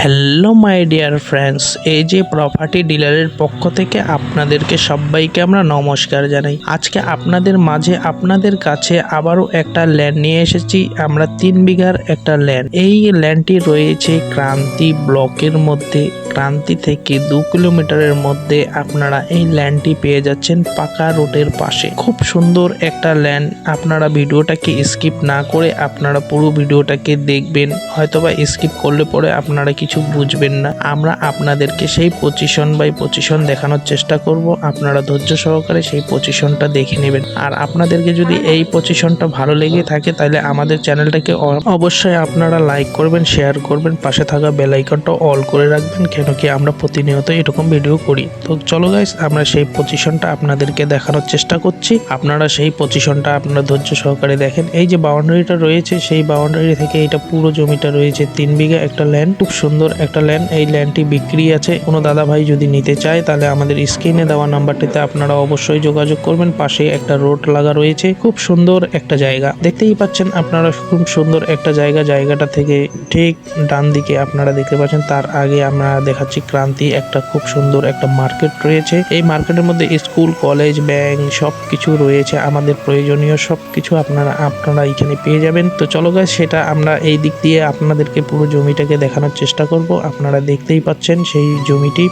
Hello my dear friends এই যে property ডিলারের পক্ষ থেকে আপনাদেরকে সবাইকে আমরা নমস্কার জানাই। আজকে আপনাদের মাঝে আপনাদের কাছে আবারও একটা ল্যান্ড নিয়ে এসেছি। আমরা তিন বিঘার একটা ল্যান্ড এই ল্যান্ডটি রয়েছে ক্রান্তি ব্লকের মধ্যে। ক্রান্তি থেকে দু কিলোমিটারের মধ্যে আপনারা এই ল্যান্ডটি পেয়ে যাচ্ছেন পাকা রোডের পাশে। খুব সুন্দর একটা ল্যান্ড আপনারা ভিডিওটাকে স্কিপ না করে আপনারা পুরো ভিডিওটাকে দেখবেন। হয়তোবা স্কিপ করলে পরে আপনারা কিছু বুঝবেন না। আমরা আপনাদেরকে সেই পজিশন বাই পজিশন দেখানোর চেষ্টা করব। আপনারা ধৈর্য সহকারে সেই পজিশনটা দেখে নেবেন। আর আপনাদেরকে যদি এই পজিশনটা ভালো লেগে থাকে, তাহলে আমাদের চ্যানেলটাকে অবশ্যই আপনারা লাইক করবেন শেয়ার করবেন, পাশে থাকা বেল আইকনটা অল করে রাখবেন, কেন কি আমরা প্রতিনিয়ত এরকম ভিডিও করি। তো চলো গাইস আমরা সেই পজিশনটা আপনাদেরকে দেখানোর চেষ্টা করছি। আপনারা সেই পজিশনটা আপনারা ধৈর্য সহকারে দেখেন। এই যে বাউন্ডারিটা রয়েছে, সেই বাউন্ডারি থেকে এটা পুরো জমিটা রয়েছে তিন বিঘা একটা ল্যান্ড খুব সুন্দর একটা ল্যান্ড এই ল্যান্ডটি বিক্রি আছে। কোনো দাদা ভাই যদি নিতে চায়, তাহলে আমাদের স্ক্রিনে দেওয়া নাম্বারটিতে আপনারা অবশ্যই যোগাযোগ করবেন। পাশে একটা রোড লাগা রয়েছে। খুব সুন্দর একটা জায়গা। দেখতেই পাচ্ছেন আপনারা খুব সুন্দর একটা জায়গা। জায়গাটা থেকে ঠিক ডান দিকে আপনারা দেখতে পাচ্ছেন। তার আগে আমরা দেখাচ্ছি ক্রান্তি, একটা খুব সুন্দর একটা মার্কেট রয়েছে। এই মার্কেটের মধ্যে স্কুল, কলেজ, ব্যাংক সব কিছু রয়েছে। আমাদের প্রয়োজনীয় সব কিছু আপনারা আপনারা এখানে পেয়ে যাবেন। তো চলো গাছ সেটা আমরা এই দিক দিয়ে আপনাদেরকে পুরো জমিটাকে দেখানোর চেষ্টা করব। আপনারা দেখতেই পাচ্ছেন সেই জমিটি।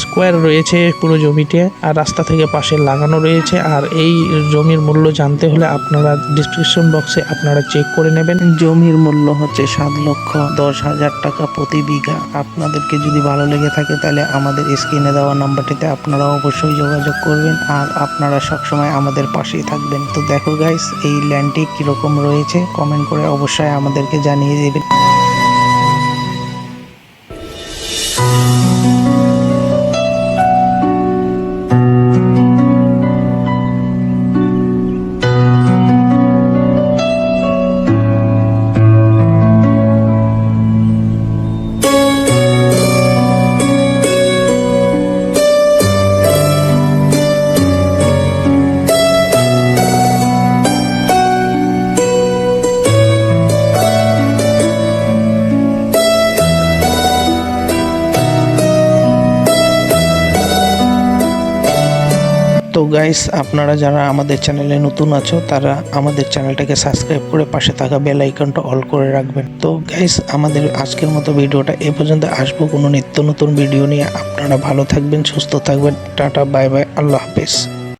স্কোয়ার রয়েছে পুরো জমিতে আর রাস্তা থেকে পাশে লাগানো রয়েছে। আর এই জমির মূল্য জানতে হলে আপনারা ডিসক্রিপশন বক্সে আপনারা চেক করে নেবেন। জমির মূল্য হচ্ছে সাত লক্ষ দশ হাজার টাকা প্রতি বিঘা। আপনাদেরকে যদি ভালো লেগে থাকে তাহলে আমাদের স্ক্রিনে দেওয়া নাম্বারটিতে আপনারা অবশ্যই যোগাযোগ করবেন। আর আপনারা সবসময় আমাদের পাশেই থাকবেন। তো দেখো গাইস এই ল্যান্ডটি কীরকম রয়েছে? কমেন্ট করে অবশ্যই আমাদেরকে জানিয়ে দেবেন। Thank you. তো গাইস আপনারা যারা আমাদের চ্যানেলে নতুন আছো, তারা আমাদের চ্যানেলটাকে সাবস্ক্রাইব করে পাশে থাকা বেল আইকনটা অল করে রাখবেন। তো গাইস আমাদের আজকের মতো ভিডিওটা এ পর্যন্ত আসব। কোনো নিত্য নতুন ভিডিও নিয়ে। আপনারা ভালো থাকবেন, সুস্থ থাকবেন। টাটা বাই বাই আল্লাহ হাফেজ।